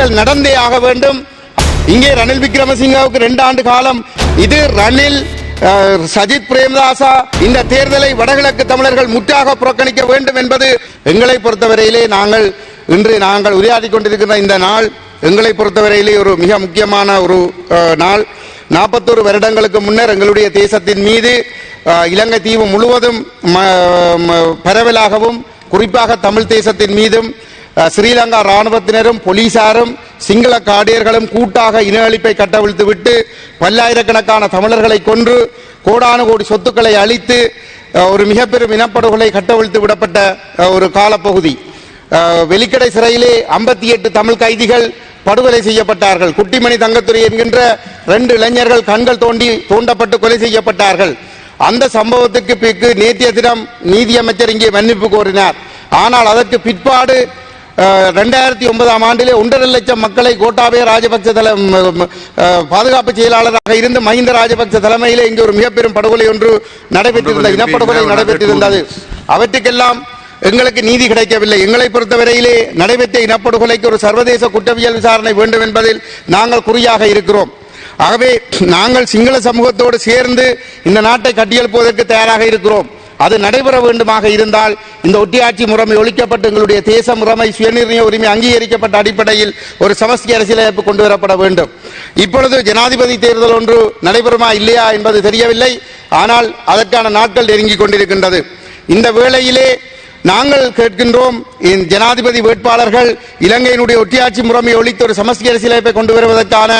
தேர்தல் நடந்தே ஆக வேண்டும். இங்கே ரணில் விக்ரமசிங்காவுக்கு ரெண்டு ஆண்டு காலம். இது ரணில் சஜித் பிரேமதாசா இந்த தேர்தலை வடகிழக்கு தமிழர்கள் முற்றாக புறக்கணிக்க வேண்டும் என்பது எங்களை பொறுத்தவரையிலே நாங்கள் இன்று நாங்கள் உரையாடி கொண்டிருக்கிற இந்த நாள் எங்களை பொறுத்தவரையிலே ஒரு மிக முக்கியமான ஒரு நாள். நாற்பத்தோரு வருடங்களுக்கு முன்னர் எங்களுடைய தேசத்தின் மீது இலங்கை தீவு முழுவதும் பரவலாகவும் குறிப்பாக தமிழ் தேசத்தின் மீதும் ஸ்ரீலங்கா ராணுவத்தினரும் போலீசாரும் சிங்கள காடியர்களும் கூட்டாக இன அழிப்பை கட்டவிழ்த்து விட்டு பல்லாயிரக்கணக்கான தமிழர்களை கொன்று கோடானு கோடி சொத்துக்களை அழித்து ஒரு மிகப்பெரும் இனப்படுகொலை கட்டவிழ்த்து விடப்பட்ட ஒரு காலப்பகுதி. வெலிக்கடை சிறையிலே ஐம்பத்தி எட்டு தமிழ் கைதிகள் படுகொலை செய்யப்பட்டார்கள். குட்டிமணி தங்கத்துறை என்கின்ற ரெண்டு இளைஞர்கள் கண்கள் தோண்டி தோண்டப்பட்டு கொலை செய்யப்பட்டார்கள். அந்த சம்பவத்துக்கு பிறகு நேற்றைய தினம் நீதியமைச்சர் இங்கே மன்னிப்பு கோரினார். ஆனால் அதற்கு பிற்பாடு ரெண்டாயிரத்தி ஒன்பதாம் ஆண்டிலே ஒன்றரை லட்சம் மக்களை கோட்டாபய ராஜபக்ச தல பாதுகாப்பு செயலாளராக இருந்து மஹிந்த ராஜபக்ச தலைமையிலே இங்கே ஒரு மிக பெரும் படுகொலை ஒன்று நடைபெற்றிருந்த இனப்படுகொலை நடைபெற்றிருந்தது. அவற்றுக்கெல்லாம் எங்களுக்கு நீதி கிடைக்கவில்லை. எங்களை பொறுத்தவரையிலே நடைபெற்ற இனப்படுகொலைக்கு ஒரு சர்வதேச குற்றவியல் விசாரணை வேண்டும் என்பதில் நாங்கள் குறியாக இருக்கிறோம். ஆகவே நாங்கள் சிங்கள சமூகத்தோடு சேர்ந்து இந்த நாட்டை கட்டியெழுப்புவதற்கு தயாராக இருக்கிறோம். அது நடைபெற வேண்டுமாக இருந்தால் இந்த ஒட்டியாட்சி முறைமை ஒழிக்கப்பட்டு எங்களுடைய தேச முறைமை சுயநிர்ணய உரிமை அங்கீகரிக்கப்பட்ட அடிப்படையில் ஒரு சமஸ்தி அரசியலமைப்பு கொண்டு வரப்பட வேண்டும். இப்பொழுது ஜனாதிபதி தேர்தல் ஒன்று நடைபெறுமா இல்லையா என்பது தெரியவில்லை. ஆனால் அதற்கான நாட்கள் நெருங்கிக் கொண்டிருக்கின்றது. இந்த வேளையிலே நாங்கள் கேட்கின்றோம் ஜனாதிபதி வேட்பாளர்கள் இலங்கையினுடைய ஒட்டியாட்சி முறைமை ஒழித்து ஒரு சமஸ்தி அரசியலமைப்பை கொண்டு வருவதற்கான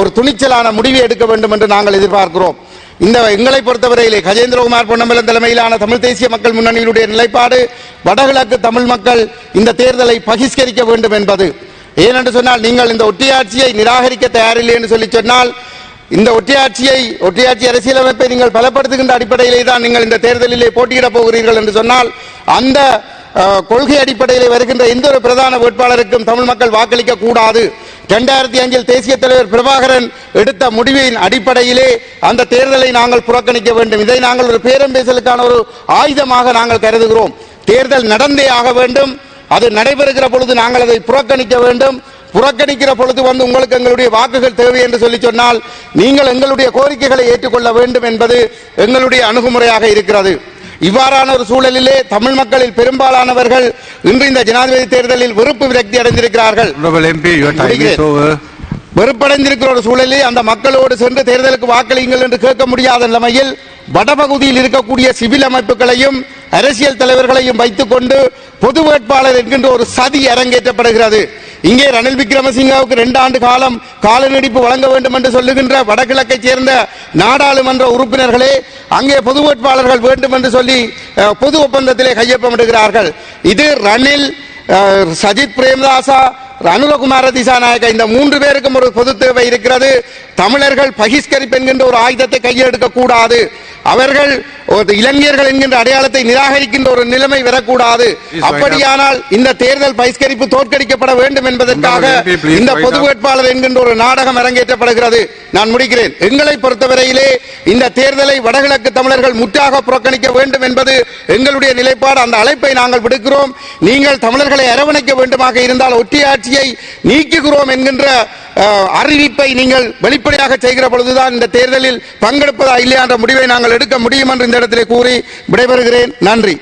ஒரு துணிச்சலான முடிவை எடுக்க வேண்டும் என்று நாங்கள் எதிர்பார்க்கிறோம். இந்த எங்களை பொறுத்தவரையிலே கஜேந்திரகுமார் பொன்னம்பலம் தலைமையிலான தமிழ் தேசிய மக்கள் முன்னணியினுடைய நிலைப்பாடு வடகிழக்கு தமிழ் மக்கள் இந்த தேர்தலை பகிஷ்கரிக்க வேண்டும் என்பது. ஏனென்று சொன்னால் நீங்கள் இந்த ஒட்டியாட்சியை நிராகரிக்க தயாரில்லை என்று சொல்லி சொன்னால் இந்த ஒற்றையாட்சியை ஒற்றையாட்சி அரசியலமைப்பை நீங்கள் பலப்படுத்துகின்ற அடிப்படையிலே தான் நீங்கள் இந்த தேர்தலிலே போட்டியிடப் போகிறீர்கள் என்று சொன்னால் அந்த கொள்கை அடிப்படையிலே வருகின்ற எந்த ஒரு பிரதான வேட்பாளருக்கும் தமிழ் மக்கள் வாக்களிக்க கூடாது. இரண்டாயிரத்தி அஞ்சில் தேசிய தலைவர் பிரபாகரன் எடுத்த முடிவின் அடிப்படையிலே அந்த தேர்தலை நாங்கள் புறக்கணிக்க வேண்டும். இதை நாங்கள் ஒரு பேரம்பேசலுக்கான ஒரு ஆயுதமாக நாங்கள் கருதுகிறோம். தேர்தல் நடந்தே ஆக வேண்டும். அது நடைபெறுகிற பொழுது நாங்கள் அதை புறக்கணிக்க வேண்டும். புறக்கணிக்கிற பொழுது வந்து உங்களுக்கு எங்களுடைய வாக்குகள் தேவை என்று சொல்லி சொன்னால் நீங்கள் எங்களுடைய கோரிக்கைகளை ஏற்றுக்கொள்ள வேண்டும் என்பது எங்களுடைய அணுகுமுறையாக இருக்கிறது. இவ்வாறான ஒரு சூழலிலே தமிழ் மக்களில் பெரும்பாலானவர்கள் இன்று இந்த ஜனாதிபதி தேர்தலில் வெறுப்பு விரக்தி அடைந்திருக்கிறார்கள். வெறுப்படைந்திருக்கிற ஒரு சூழலில் அந்த மக்களோடு சென்று தேர்தலுக்கு வாக்களியுங்கள் என்று கேட்க முடியாத நிலைமையில் வடபகுதியில் இருக்கக்கூடிய சிவில் அமைப்புகளையும் அரசியல் தலைவர்களையும் வைத்துக் கொண்டு பொது வேட்பாளர் என்கின்ற ஒரு சதி அரங்கேற்றப்படுகிறது. இங்கே ரணில் விக்ரமசிங்காவுக்கு ரெண்டு ஆண்டு காலம் கால நீடிப்பு வழங்க வேண்டும் என்று சொல்லுகின்ற வடகிழக்கைச் சேர்ந்த நாடாளுமன்ற உறுப்பினர்களே அங்கே பொது வேட்பாளர்கள் வேண்டும் என்று சொல்லி பொது ஒப்பந்தத்திலே கையொப்பமிடுகிறார்கள். இது ரணில் சஜித் பிரேமதாசா அனுரகுமார திசாநாயக இந்த மூன்று பேருக்கும் ஒரு பொது தேவை இருக்கிறது. தமிழர்கள் பகிஷ்கரிப்பு என்கின்ற ஒரு ஆயுதத்தை கையில் கூடாது அவர்கள் ஒரு இளைஞர்கள் என்கின்ற அடையாளத்தை நிராகரிக்கின்ற ஒரு நிலைமை வரக்கூடாது. அப்படியானால் இந்த தேர்தல் பகிஷ்கரிப்பு தோற்கடிக்கப்பட வேண்டும் என்பதற்காக இந்த பொது. வேட்பாளர் என்கின்ற ஒரு நாடகம் அரங்கேற்றப்படுகிறது. நான் முடிக்கிறேன். எங்களை பொறுத்தவரையிலே இந்த தேர்தலை வடகிழக்கு தமிழர்கள் முற்றாக புறக்கணிக்க வேண்டும் என்பது எங்களுடைய நிலைப்பாடு. அந்த அழைப்பை நாங்கள் விடுக்கிறோம். நீங்கள் தமிழர்களை அரவணைக்க வேண்டுமாக இருந்தால் ஒட்டியாட்சியை நீக்குகிறோம் என்கின்ற அறிவிப்பை நீங்கள் வெளிப்படையாக செய்கிற பொழுதுதான் இந்த தேர்தலில் பங்கெடுப்பதா இல்லையா என்ற முடிவை நாங்கள் எடுக்க முடியும் என்று இந்த இடத்திலே கூறி விடைபெறுகிறேன். நன்றி.